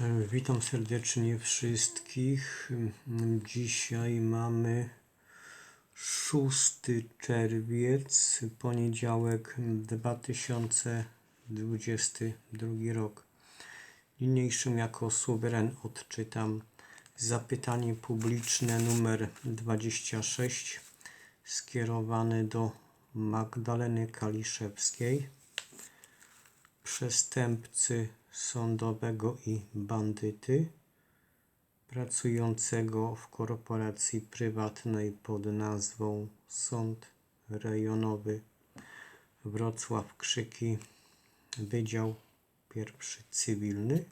E, Witam serdecznie wszystkich. Dzisiaj mamy 6 czerwiec, poniedziałek 2022 rok. Niniejszym jako suweren odczytam zapytanie publiczne numer 26 skierowane do Magdaleny Kaliszewskiej przestępcy sądowego i bandyty pracującego w korporacji prywatnej pod nazwą Sąd Rejonowy. Wrocław Krzyki Wydział Pierwszy Cywilny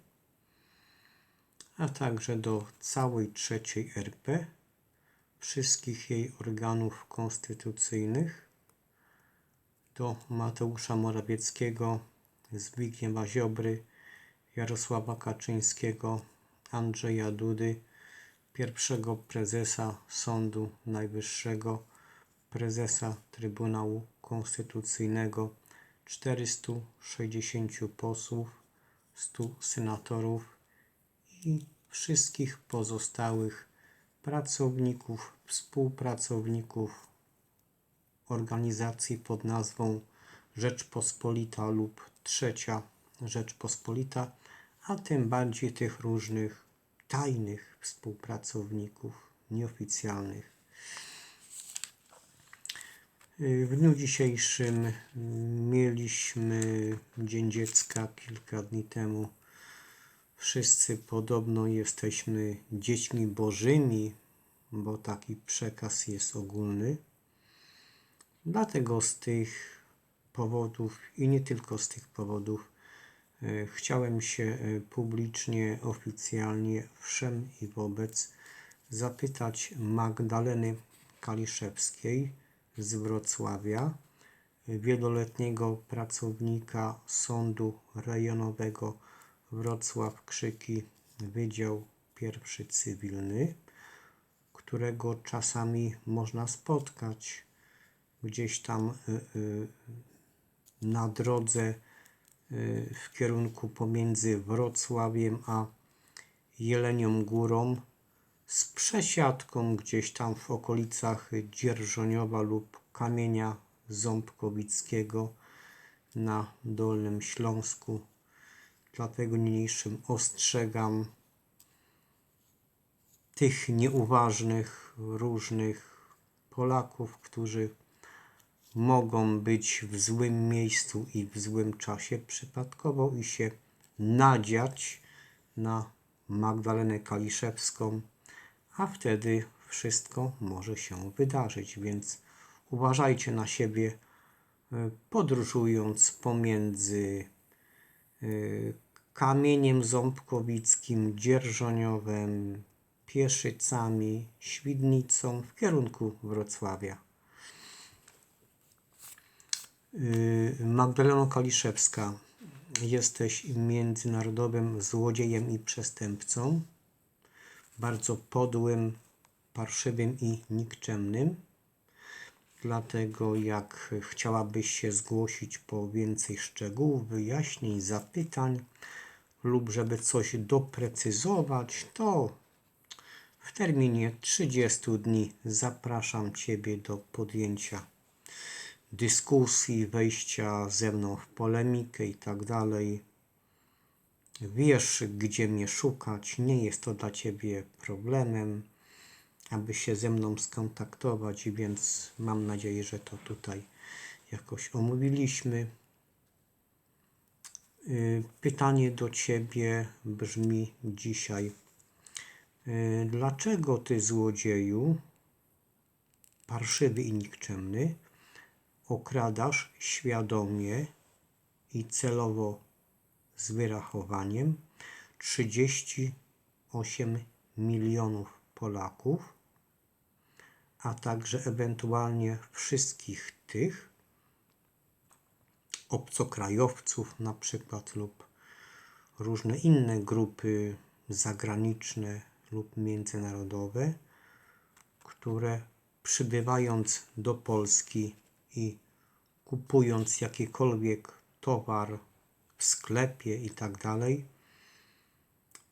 a także do całej trzeciej RP wszystkich jej organów konstytucyjnych do Mateusza Morawieckiego, Zbigniewa Ziobry, Jarosława Kaczyńskiego, Andrzeja Dudy, pierwszego prezesa Sądu Najwyższego, prezesa Trybunału Konstytucyjnego, 460 posłów, 100 senatorów i wszystkich pozostałych pracowników, współpracowników organizacji pod nazwą Rzeczpospolita lub Trzecia Rzeczpospolita, a tym bardziej tych różnych tajnych współpracowników nieoficjalnych. W dniu dzisiejszym mieliśmy Dzień Dziecka kilka dni temu. Wszyscy podobno jesteśmy dziećmi bożymi, bo taki przekaz jest ogólny. Dlatego z tych powodów i nie tylko z tych powodów chciałem się e, publicznie, oficjalnie wszem i wobec zapytać Magdaleny Kaliszewskiej z Wrocławia, wieloletniego pracownika Sądu Rejonowego Wrocław Krzyki, Wydział Pierwszy Cywilny, którego czasami można spotkać gdzieś tam y, y, na drodze w kierunku pomiędzy Wrocławiem a Jelenią Górą z przesiadką gdzieś tam w okolicach Dzierżoniowa lub Kamienia Ząbkowickiego na Dolnym Śląsku. Dlatego niniejszym ostrzegam tych nieuważnych, różnych Polaków, którzy mogą być w złym miejscu i w złym czasie przypadkowo i się nadziać na Magdalenę Kaliszewską, a wtedy wszystko może się wydarzyć, więc uważajcie na siebie, e, podróżując pomiędzy e, Kamieniem Ząbkowickim, Dzierżoniowem, Pieszycami, Świdnicą w kierunku Wrocławia. Yy, Magdaleno Kaliszewska, jesteś międzynarodowym złodziejem i przestępcą, bardzo podłym, parszywym i nikczemnym. Dlatego jak chciałabyś się zgłosić po więcej szczegółów, wyjaśnień, zapytań lub żeby coś doprecyzować, to w terminie 30 dni zapraszam Ciebie do podjęcia dyskusji, wejścia ze mną w polemikę i tak dalej. Wiesz, gdzie mnie szukać, nie jest to dla Ciebie problemem, aby się ze mną skontaktować, więc mam nadzieję, że to tutaj jakoś omówiliśmy. Y, pytanie do Ciebie brzmi dzisiaj. Y, dlaczego Ty, złodzieju, parszywy i nikczemny, okradasz świadomie i celowo z wyrachowaniem 38 milionów Polaków, a także ewentualnie wszystkich tych obcokrajowców na przykład lub różne inne grupy zagraniczne lub międzynarodowe, które przybywając do Polski i kupując jakikolwiek towar w sklepie i tak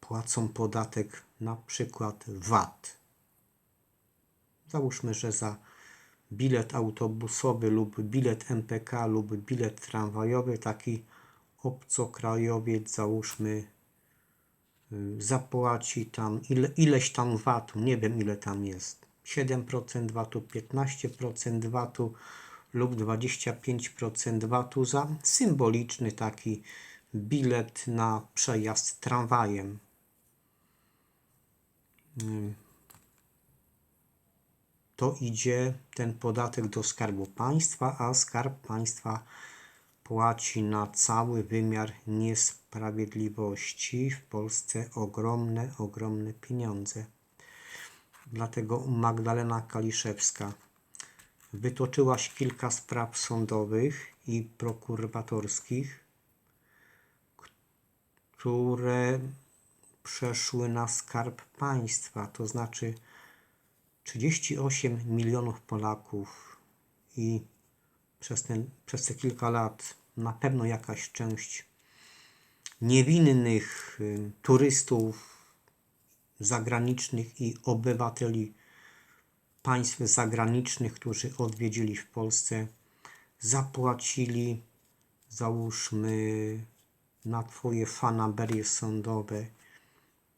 płacą podatek na przykład VAT. Załóżmy, że za bilet autobusowy lub bilet MPK lub bilet tramwajowy taki obcokrajowiec załóżmy y, zapłaci tam ile, ileś tam VAT-u, nie wiem ile tam jest. 7% VAT-u, 15% VAT-u lub 25% VAT-u za symboliczny taki bilet na przejazd tramwajem. Ym, To idzie ten podatek do Skarbu Państwa, a Skarb Państwa płaci na cały wymiar niesprawiedliwości w Polsce ogromne, ogromne pieniądze. Dlatego Magdalena Kaliszewska wytoczyłaś kilka spraw sądowych i prokuratorskich, które przeszły na skarb państwa, to znaczy 38 milionów Polaków i przez, ten, przez te kilka lat na pewno jakaś część niewinnych y, turystów zagranicznych i obywateli państw zagranicznych, którzy odwiedzili w Polsce, zapłacili, załóżmy, na Twoje fanaberie sądowe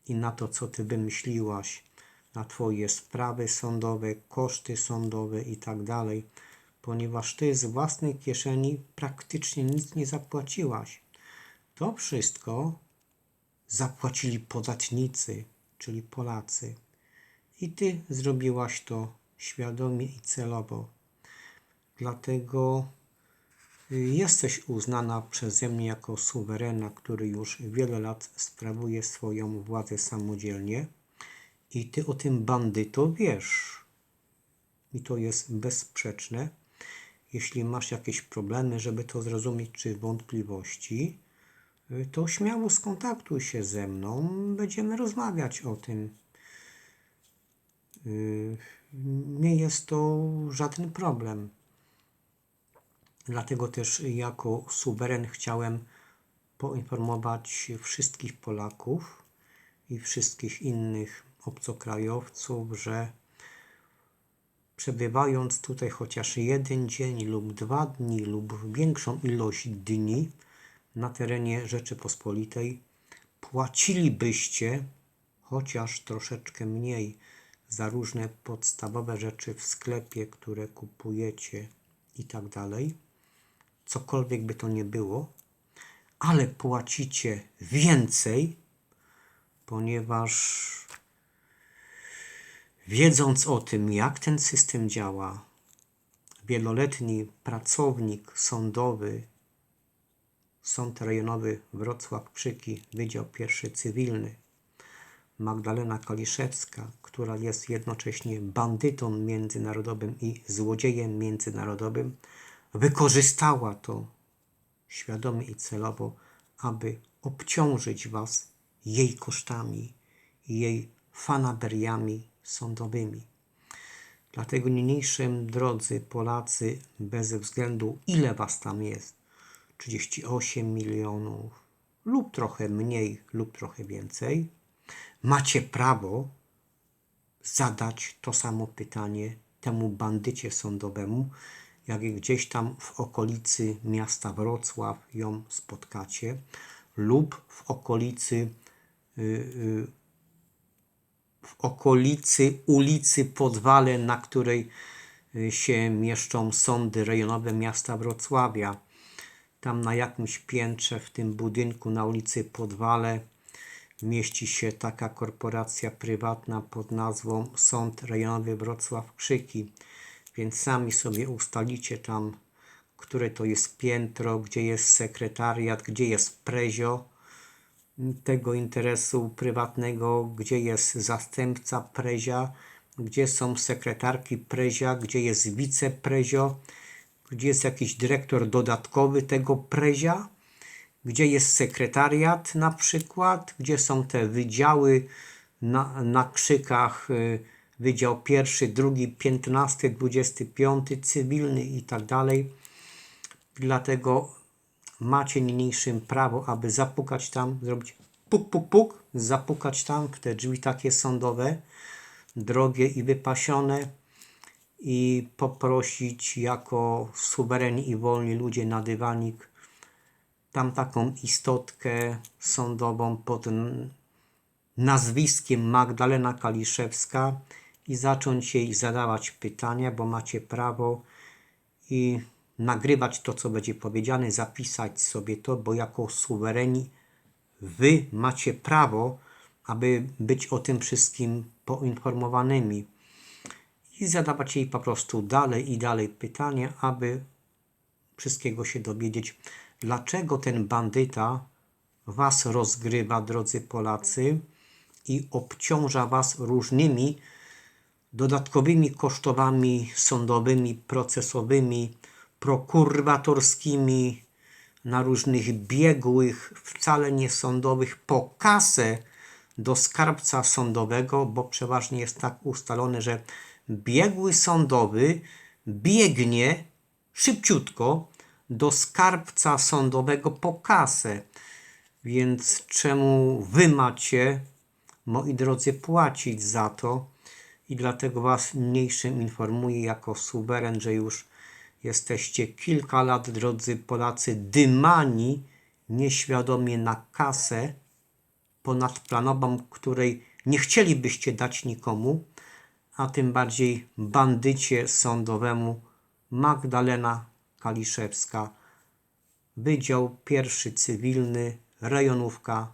i na to, co Ty wymyśliłaś, na Twoje sprawy sądowe, koszty sądowe i tak dalej, ponieważ Ty z własnej kieszeni praktycznie nic nie zapłaciłaś. To wszystko zapłacili podatnicy, czyli Polacy. I Ty zrobiłaś to świadomie i celowo. Dlatego y, jesteś uznana przeze mnie jako suwerena, który już wiele lat sprawuje swoją władzę samodzielnie. I Ty o tym bandyto wiesz. I to jest bezsprzeczne. Jeśli masz jakieś problemy, żeby to zrozumieć, czy wątpliwości, y, to śmiało skontaktuj się ze mną. Będziemy rozmawiać o tym. Y, Nie jest to żaden problem. Dlatego też jako suweren chciałem poinformować wszystkich Polaków i wszystkich innych obcokrajowców, że przebywając tutaj chociaż jeden dzień lub dwa dni lub większą ilość dni na terenie Rzeczypospolitej, płacilibyście chociaż troszeczkę mniej za różne podstawowe rzeczy w sklepie, które kupujecie i tak dalej, cokolwiek by to nie było, ale płacicie więcej, ponieważ wiedząc o tym, jak ten system działa, wieloletni pracownik sądowy, Sąd Rejonowy Wrocław-Krzyki, Wydział Pierwszy Cywilny, Magdalena Kaliszewska, która jest jednocześnie bandytą międzynarodowym i złodziejem międzynarodowym, wykorzystała to świadomie i celowo, aby obciążyć Was jej kosztami i jej fanaberiami sądowymi. Dlatego niniejszym, drodzy Polacy, bez względu ile Was tam jest, 38 milionów lub trochę mniej lub trochę więcej, macie prawo zadać to samo pytanie temu bandycie sądowemu, jak gdzieś tam w okolicy miasta Wrocław ją spotkacie, lub w okolicy y, y, w okolicy ulicy Podwale, na której y, się mieszczą sądy rejonowe miasta Wrocławia. Tam na jakimś piętrze w tym budynku na ulicy Podwale mieści się taka korporacja prywatna pod nazwą Sąd Rejonowy Wrocław Krzyki. Więc sami sobie ustalicie tam, które to jest piętro, gdzie jest sekretariat, gdzie jest prezio tego interesu prywatnego, gdzie jest zastępca prezia, gdzie są sekretarki prezia, gdzie jest wiceprezio, gdzie jest jakiś dyrektor dodatkowy tego prezia, gdzie jest sekretariat na przykład, gdzie są te wydziały na, na krzykach, y, wydział pierwszy, drugi, piętnasty, dwudziesty piąty, cywilny i tak dalej. Dlatego macie niniejszym prawo, aby zapukać tam, zrobić puk, puk, puk, zapukać tam w te drzwi takie sądowe, drogie i wypasione i poprosić jako suwereni i wolni ludzie na dywanik tam taką istotkę sądową pod nazwiskiem Magdalena Kaliszewska i zacząć jej zadawać pytania, bo macie prawo i nagrywać to, co będzie powiedziane, zapisać sobie to, bo jako suwereni wy macie prawo, aby być o tym wszystkim poinformowanymi i zadawać jej po prostu dalej i dalej pytania, aby wszystkiego się dowiedzieć. Dlaczego ten bandyta was rozgrywa, drodzy Polacy, i obciąża was różnymi dodatkowymi kosztowami sądowymi, procesowymi, prokuratorskimi, na różnych biegłych, wcale nie sądowych, po kasę do skarbca sądowego, bo przeważnie jest tak ustalone, że biegły sądowy biegnie szybciutko do skarbca sądowego po kasę. Więc czemu wy macie, moi drodzy, płacić za to? I dlatego was niniejszym informuję jako suweren, że już jesteście kilka lat, drodzy Polacy, dymani nieświadomie na kasę ponadplanową, której nie chcielibyście dać nikomu, a tym bardziej bandycie sądowemu Magdalena Kaliszewska, Wydział Pierwszy Cywilny, rejonówka